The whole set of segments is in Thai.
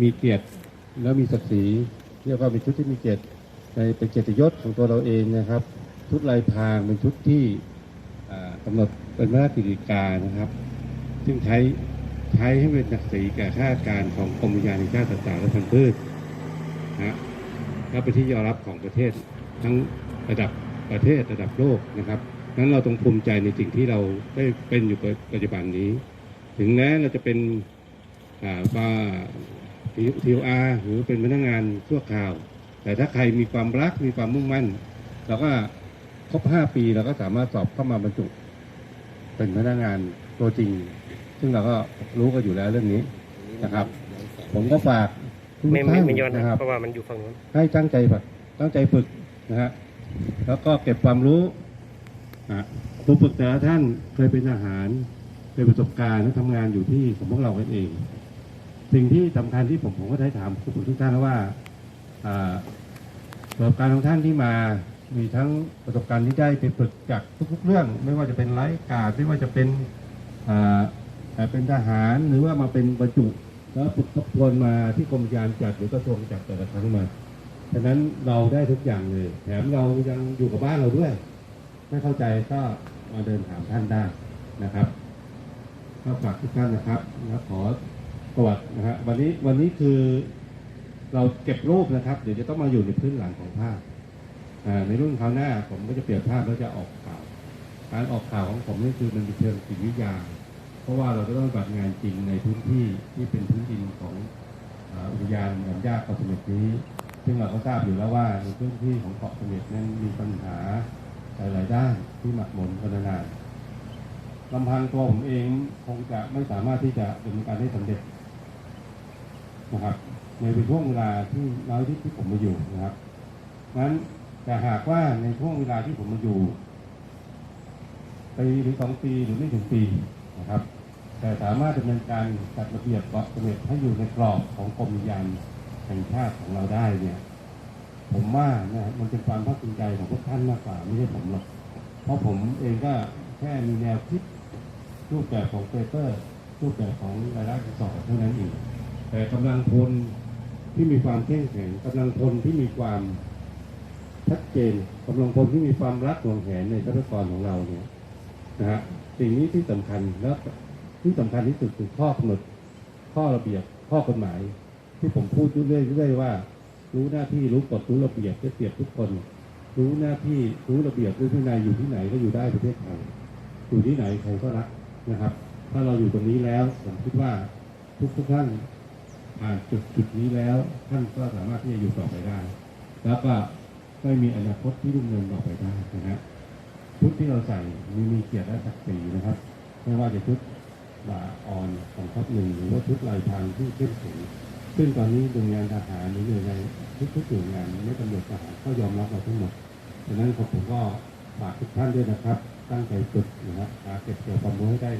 มีเกียรติแล้วมีศักดิ์ศรีเรียกว่าเป็นชุดที่มีเกียรติในเป็นเกียรติยศของตัวเราเองนะครับ ชุดลายพรางเป็นชุดที่อ่ากำหนดเป็นพระราชกิจการนะครับ ซึ่งใช้ใช้ให้เป็นศักดิ์ศรีแก่ข้าราชการของกรมวิทยาแห่งชาติสัตว์ป่าและพันธุ์พืชนะและเป็นที่ยอมรับของประเทศทั้งระดับประเทศระดับโลกนะครับนั้นเราต้องภูมิใจในสิ่งที่เราได้เป็นอยู่ปัจจุบันนี้ ถึงแม้เราจะเป็นว่า ทีอาร์หรือเป็นพนักงานชั่วคราว แต่ถ้าใครมีความรักมีความมุ่งมั่นเราก็ครบ5ปีเราก็สามารถสอบเข้ามาบรรจุ เป็นพนักงานตัวจริง ซึ่งเราก็รู้กันอยู่แล้วเรื่องนี้นะครับ ผมก็ฝากทุกไม่ไม่ท่านไม่ย้อนนะนะคครัรับบเพราะว่ามันอยู่ฝั่งนู้นให้ตั้งใจแบบตั้งใจฝึกนะฮะแล้วก็เก็บความรู้นะครูฝึกแต่ละท่านเคยเป็นทหารเคยประสบการณ์และทำงานอยู่ที่ของพวกเรากันเอง สิ่งที่สำคัญที่ผมผมก็ได้ถามครูฝึกทุกท่านว่าประสบการณ์ของท่านที่มามีทั้งประสบการณ์ที่ได้ไปฝึกจากทุก ๆ เรื่อง ไม่ว่าจะเป็นไร้กาดไม่ว่าจะเป็นอ่าเป็นทหารหรือว่ามาเป็นบรรจุแล้วฝึกทบทวนมาที่กรมยานจัดหรือกระทรวงจัดแต่ละครั้งมาฉะนั้นเราได้ทุกอย่างเลย แถมเรายังอยู่กับบ้านเราด้วย ไม่เข้าใจก็มาเดินถามท่านได้นะครับก็ฝากทุกท่านนะครับนะขอ ประวัตินะฮะวันนี้วันนี้คือเราเก็บรูปนะครับ เดี๋ยวจะต้องมาอยู่ในพื้นหลังของภาพอ่าในรุ่นคราวหน้าผมก็จะเปลี่ยนภาพแล้วจะออกข่าว การออกข่าวของผมนี่คือมันเป็นเชิงจิตวิทยา เพราะว่าเราจะต้องปฏิบัติงานจริงในพื้นที่ที่เป็นพื้นดินของอุทยานแห่งชาติเกาะเสม็ดนี้ ซึ่งเราก็ทราบอยู่แล้วว่าในพื้นที่ของเกาะเสม็ดนั้นมีปัญหาหลายๆด้านที่หมักหมมกันนาน ลำพังตัวผมเองคงจะไม่สามารถที่จะดำเนินการได้สำเร็จนะครับในช่วงเวลาที่น้อยที่ที่ผมมาอยู่นะครับนั้นแต่หากว่าในช่วงเวลาที่ผมมาอยู่ปีหรือสองปีหรือไม่ถึงปีนะครับ แต่สามารถดำเนินการจัดระเบียบเกาะเสม็ดให้อยู่ในกรอบของกรมยานแห่งชาติของเราได้เนี่ย ผมว่านะมันเป็นความภาคภูมิใจของพวกท่านมากกว่าไม่ใช่ผมหรอกเพราะผมเองก็แค่มีแนวคิด รูปแบบของเปเปอร์รูปแบบของรายละเอียดสอบเท่านั้นเองแต่กำลังพลที่มีความเข้มแข็งกำลังพลที่มีความชัดเจนกำลังพลที่มีความรักหวงแหนในทรัพยากรของเราเนี่ยนะฮะสิ่งนี้ที่สำคัญและที่สำคัญที่สุดคือข้อกำหนดข้อระเบียบข้อกฎหมาย ที่ผมพูดยู่เรื่อยๆว่า รู้หน้าที่รู้กฎรู้ระเบียบได้เปรียบทุกคน รู้หน้าที่รู้ระเบียบรู้ที่นายอยู่ที่ไหนก็อยู่ได้ประเทศไทยอยู่ที่ไหนใครก็รัก นะครับ ถ้าเราอยู่ตรงนี้แล้วผมคิดว่าทุกทุกๆท่านผ่านจุดจุดนี้แล้วท่านก็สามารถที่จะอยู่ต่อไปได้ แล้วก็ไม่มีอนาคตที่รุ่งเรืองต่อไปได้นะฮะชุดที่เราใส่มีมีเกียรติและศักดิ์ศรีนะครับ ไม่ว่าจะชุดลาอ่อนของทัพหนึ่งหรือว่าชุดลายพรางที่เข้มแข็งซึ่งตอนนี้หน่วยงานทหารหรือหน่วยงานทุกๆหน่วยงานไม่ตำรวจทหารก็ยอมรับเราทั้งหมดดังนั้นผมก็ฝากทุกท่านด้วยนะครับ ตั้งใจฝึกนะครับหาเก็บเกี่ยวความรู้ให้ได้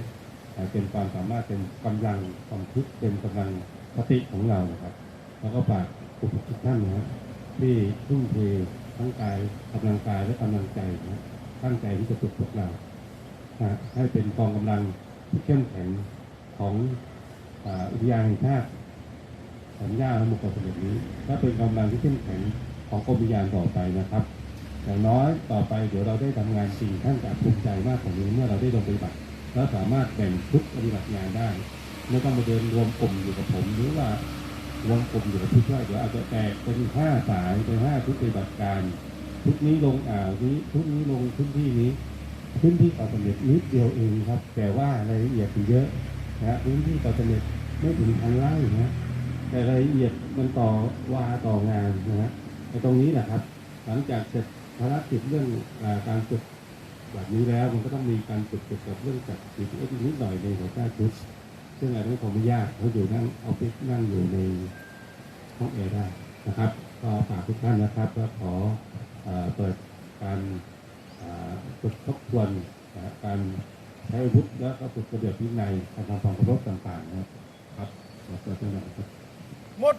เป็นความสามารถเป็นกำลังความคิดเป็นกำลังสติของเรานะครับ แล้วก็ฝากทุกท่านนะครับที่ทุ่มเททั้งกายกำลังกายและกำลังใจนะตั้งใจที่จะฝึกพวกเราให้เป็นกองกำลังที่เข้มแข็งของอุทยานแห่งชาติสัญญาและมุกสมุดนี้ถ้าเป็นกำลังที่เข้มแข็งของกรมวิญญาณต่อไปนะครับ อย่างน้อยต่อไปเดี๋ยวเราได้ทำงานจริงท่านจะภูมิใจมากกว่านี้เมื่อเราได้ลงปฏิบัติแล้วสามารถแบ่งชุดปฏิบัติงานได้ไม่ต้องมาเดินรวมกลุ่มอยู่กับผมหรือว่ารวมกลุ่มอยู่กับผู้ช่วยเดี๋ยวอาจจะแตกเป็นห้าสายเป็นห้าชุดปฏิบัติการชุดนี้ลงอ่าวนี้ชุดนี้ลงพื้นที่นี้ พื้นที่ต่อสำเร็จนิดเดียวเองครับ แต่ว่ารายละเอียดเยอะนะพื้นที่ต่อสำเร็จไม่ถึงพันไร่นะแต่รายละเอียดมันต่อวาต่องานนะฮะในตรงนี้แหละครับ หลังจากเสร็จ ภารกิจเรื่องอการฝึกแบบนี้แล้วมันก็ต้องมีการฝึกเกี่ยวกับเรื่องจัด GPS นิดหน่อยในหัวหน้าชุดซึ่งอันนี้ผมไม่ยากเขาอยู่นั่งเอาไปนั่งอยู่ในห้องแอร์ได้นะครับก็ฝากทุกท่านนะครับก็ขอเอ่อเปิดการฝึกทบทวนการใช้วุธแล้วก็ฝึกระเบียบวินัยการทำความเคารพต่างๆนะครับขอเปิดตัวหน่อยครับหมด